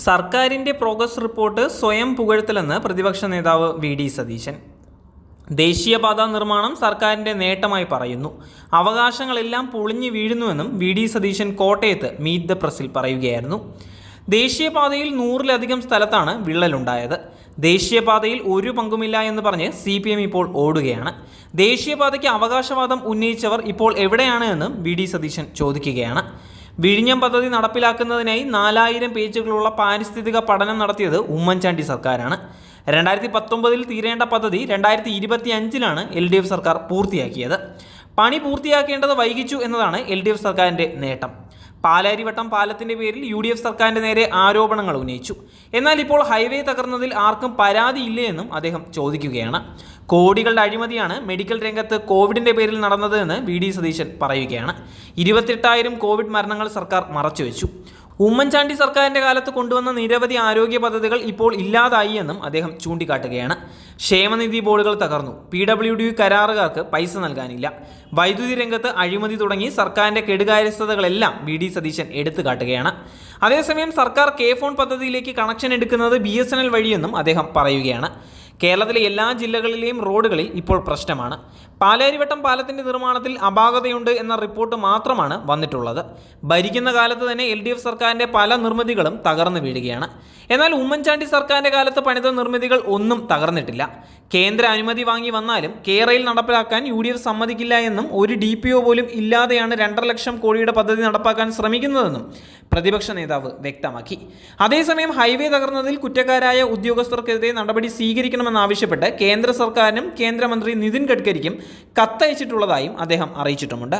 സർക്കാരിന്റെ progress report സ്വയം പുകഴ്ത്തലെന്ന് പ്രതിപക്ഷ നേതാവ് വി ഡി സതീശൻ. ദേശീയപാത നിർമ്മാണം സർക്കാരിന്റെ നേട്ടമായി പറയുന്നു. അവകാശങ്ങളെല്ലാം പൊളിഞ്ഞു വീഴുന്നുവെന്നും വി ഡി സതീശൻ കോട്ടയത്ത് മീറ്റ് ദ പ്രസിൽ പറയുകയായിരുന്നു. ദേശീയപാതയിൽ നൂറിലധികം സ്ഥലത്താണ് വിള്ളലുണ്ടായത്. ദേശീയപാതയിൽ ഒരു പങ്കുമില്ല എന്ന് പറഞ്ഞ് സി പി എം ഇപ്പോൾ ഓടുകയാണ്. ദേശീയപാതയ്ക്ക് അവകാശവാദം ഉന്നയിച്ചവർ ഇപ്പോൾ എവിടെയാണ് എന്നും വി ഡി സതീശൻ ചോദിക്കുകയാണ്. വിഴിഞ്ഞം പദ്ധതി നടപ്പിലാക്കുന്നതിനായി നാലായിരം പേജുകളുള്ള പാരിസ്ഥിതിക പഠനം നടത്തിയത് ഉമ്മൻചാണ്ടി സർക്കാരാണ്. രണ്ടായിരത്തി പത്തൊമ്പതിൽ തീരേണ്ട പദ്ധതി രണ്ടായിരത്തി ഇരുപത്തി അഞ്ചിലാണ് എൽ ഡി എഫ് സർക്കാർ പൂർത്തിയാക്കിയത്. പണി പൂർത്തിയാക്കേണ്ടത് വൈകിച്ചു എന്നതാണ് എൽ ഡി എഫ് സർക്കാരിന്റെ നേട്ടം. പാലാരിവട്ടം പാലത്തിന്റെ പേരിൽ യു ഡി എഫ് സർക്കാരിന്റെ നേരെ ആരോപണങ്ങൾ ഉന്നയിച്ചു. എന്നാൽ ഇപ്പോൾ ഹൈവേ തകർന്നതിൽ ആർക്കും പരാതിയില്ലേ എന്നും അദ്ദേഹം ചോദിക്കുകയാണ്. കോടികളുടെ അഴിമതിയാണ് മെഡിക്കൽ രംഗത്ത് കോവിഡിന്റെ പേരിൽ നടന്നതെന്ന് വി ഡി സതീശൻ പറയുകയാണ്. ഇരുപത്തെട്ടായിരം കോവിഡ് മരണങ്ങൾ സർക്കാർ മറച്ചുവെച്ചു. ഉമ്മൻചാണ്ടി സർക്കാരിന്റെ കാലത്ത് കൊണ്ടുവന്ന നിരവധി ആരോഗ്യ പദ്ധതികൾ ഇപ്പോൾ ഇല്ലാതായി എന്നും അദ്ദേഹം ചൂണ്ടിക്കാട്ടുകയാണ്. ക്ഷേമനിധി ബോർഡുകൾ തകർന്നു. പി ഡബ്ല്യു ഡി കരാറുകാർക്ക് പൈസ നൽകാനില്ല. വൈദ്യുതി രംഗത്ത് അഴിമതി തുടങ്ങി സർക്കാരിന്റെ കെടുകാര്യസ്ഥതകളെല്ലാം വി ഡി സതീശൻ എടുത്തു കാട്ടുകയാണ് അതേസമയം സർക്കാർ കെ ഫോൺ പദ്ധതിയിലേക്ക് കണക്ഷൻ എടുക്കുന്നത് ബി എസ് എൻ എൽ വഴിയെന്നും അദ്ദേഹം പറയുകയാണ്. കേരളത്തിലെ എല്ലാ ജില്ലകളിലെയും റോഡുകളിൽ ഇപ്പോൾ പ്രശ്നമാണ്. പാലാരിവട്ടം പാലത്തിന്റെ നിർമ്മാണത്തിൽ അപാകതയുണ്ട് എന്ന റിപ്പോർട്ട് മാത്രമാണ് വന്നിട്ടുള്ളത്. ഭരിക്കുന്ന കാലത്ത് തന്നെ എൽ ഡി എഫ് സർക്കാരിന്റെ പല നിർമ്മിതികളും തകർന്നു വീഴുകയാണ്. എന്നാൽ ഉമ്മൻചാണ്ടി സർക്കാരിന്റെ കാലത്ത് പണിത നിർമ്മിതികൾ ഒന്നും തകർന്നിട്ടില്ല. കേന്ദ്ര അനുമതി വാങ്ങി വന്നാലും കേരളയിൽ നടപ്പിലാക്കാൻ യു ഡി എഫ് സമ്മതിക്കില്ല എന്നും ഒരു ഡി പി ഒ പോലും ഇല്ലാതെയാണ് രണ്ടര ലക്ഷം കോടിയുടെ പദ്ധതി നടപ്പാക്കാൻ ശ്രമിക്കുന്നതെന്നും പ്രതിപക്ഷ നേതാവ് വ്യക്തമാക്കി. അതേസമയം ഹൈവേ തകർന്നതിൽ കുറ്റക്കാരായ ഉദ്യോഗസ്ഥർക്കെതിരെ നടപടി സ്വീകരിക്കണമെന്നാവശ്യപ്പെട്ട് കേന്ദ്ര സർക്കാരിനും കേന്ദ്രമന്ത്രി നിതിൻ ഗഡ്കരിക്കും കത്തയച്ചിട്ടുള്ളതായും അദ്ദേഹം അറിയിച്ചിട്ടുമുണ്ട്.